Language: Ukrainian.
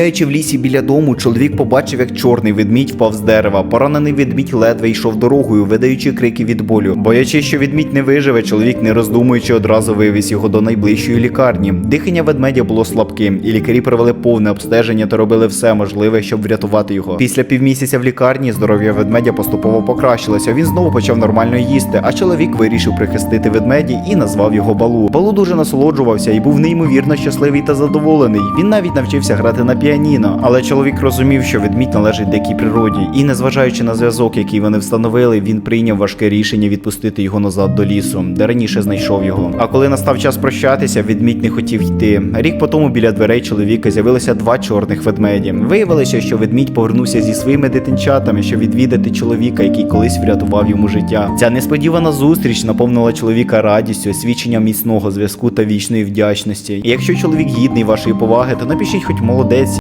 Гуляючи в лісі біля дому, чоловік побачив, як чорний ведмідь впав з дерева. Поранений ведмідь ледве йшов дорогою, видаючи крики від болю. Боячись, що ведмідь не виживе, чоловік, не роздумуючи, одразу вивіз його до найближчої лікарні. Дихання ведмедя було слабким, і лікарі провели повне обстеження та робили все можливе, щоб врятувати його. Після півмісяця в лікарні здоров'я ведмедя поступово покращилося. Він знову почав нормально їсти, а чоловік вирішив прихистити ведмеді і назвав його Балу. Балу дуже насолоджувався і був неймовірно щасливий та задоволений. Він навіть навчився грати на піаніно, але чоловік розумів, що ведмідь належить дикій природі, і незважаючи на зв'язок, який вони встановили, він прийняв важке рішення відпустити його назад до лісу, де раніше знайшов його. А коли настав час прощатися, ведмідь не хотів йти. Рік по тому біля дверей чоловіка з'явилося два чорних ведмеді. Виявилося, що ведмідь повернувся зі своїми дитинчатами, щоб відвідати чоловіка, який колись врятував йому життя. Ця несподівана зустріч наповнила чоловіка радістю, свідченням міцного зв'язку та вічної вдячності. І якщо чоловік гідний вашої поваги, то напишіть хоч молодець